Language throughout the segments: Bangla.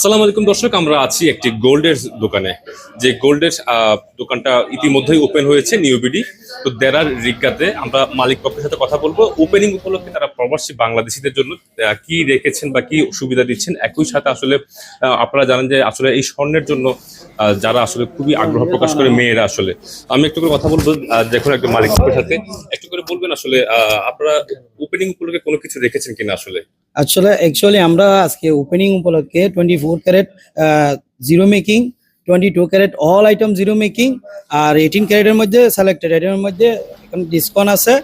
আসসালামু আলাইকুম দর্শক, আমরা আছি একটি গোল্ডের দোকানে। যে গোল্ডের দোকানটা ইতিমধ্যেই ওপেন হয়েছে নিউবিডি তো দেরার রিক্কাতে আমরা মালিক পক্ষের সাথে কথা বলব। ওপেনিং উপলক্ষে তারা প্রবাসী বাংলাদেশিদের জন্য কি রেখেছেন বা কি সুবিধা দিচ্ছেন? একই সাথে আসলে আপনারা জানেন যে আসলে এই স্বর্ণের জন্য যারা আসলে খুবই আগ্রহ প্রকাশ করে মেয়েরা আসলে। আমি একটু করে কথা বলব দেখুন একটু মালিক পক্ষের সাথে। একটু করে বলবেন আসলে আপনারা ওপেনিং উপলক্ষে কোনো কিছু রেখেছেন কিনা আসলে? আসলে অ্যাকচুয়ালি আমরা আজকে ওপেনিং উপলক্ষে twenty four carat zero making twenty two carat all item zero making আর এইটিন ক্যারেটের মধ্যে সিলেক্টেড আইটেমের মধ্যে এখন ডিসকাউন্ট আছে।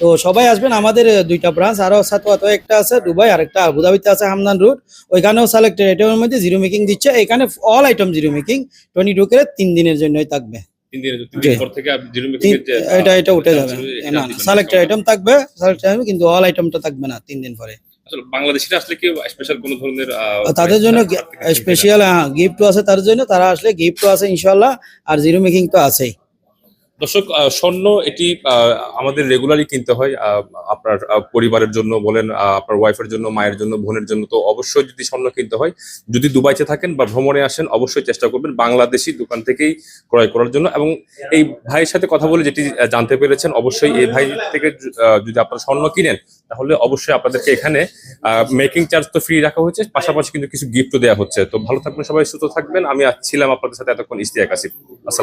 তো সবাই আসবেন আমাদের দুইটা ব্রাঞ্চ আরও সাতোয়াতে একটা আছে দুবাই আর একটা আবুধাবিতে আছে হামদান রুট ওইখানেও সিলেক্টেড আইটেমের মধ্যে জিরো মেকিং দিচ্ছে। এখানে all item zero making twenty two carat তিন দিনের জন্যই থাকবে। এটা এটা উঠে যাবে। না সিলেক্টেড আইটেম থাকবে সিলেক্টেড আইটেম কিন্তু অল আইটেমটা থাকবে না তিন দিন পরে। বাংলাদেশিরা আসলে কি স্পেশাল কোন ধরনের তাদের জন্য আপনার থেকে স্পেশাল গিফট আছে তার জন্য তারা আসলে গিফট আছে ইনশাল্লাহ আর জিরো মেকিং তো আছেই। দর্শক স্বর্ণ এটি আমাদের রেগুলারই কিনতে হয় আপনার পরিবারের জন্য বলেন আপনার ওয়াইফের জন্য, মায়ের জন্য, বোনের জন্য, তো অবশ্যই যদি স্বর্ণ কিনতে হয়, যদি দুবাইতে থাকেন বা ভ্রমণে আসেন, অবশ্যই চেষ্টা করবেন বাংলাদেশি দোকান থেকেই ক্রয় করার জন্য এবং এই ভাইয়ের সাথে কথা বলে যেটি জানতে পেরেছেন, অবশ্যই এই ভাই থেকে যদি আপনারা স্বর্ণ কিনেন, তাহলে অবশ্যই আপনাদেরকে এখানে মেকিং চার্জ তো ফ্রি রাখা হয়েছে, পাশাপাশি কিন্তু কিছু গিফটও দেওয়া হচ্ছে। তো ভালো থাকবেন সবাই, সুস্থ থাকবেন। আমি ছিলাম আপনাদের সাথে এতক্ষণ ইস্তিয়াক আসিফ।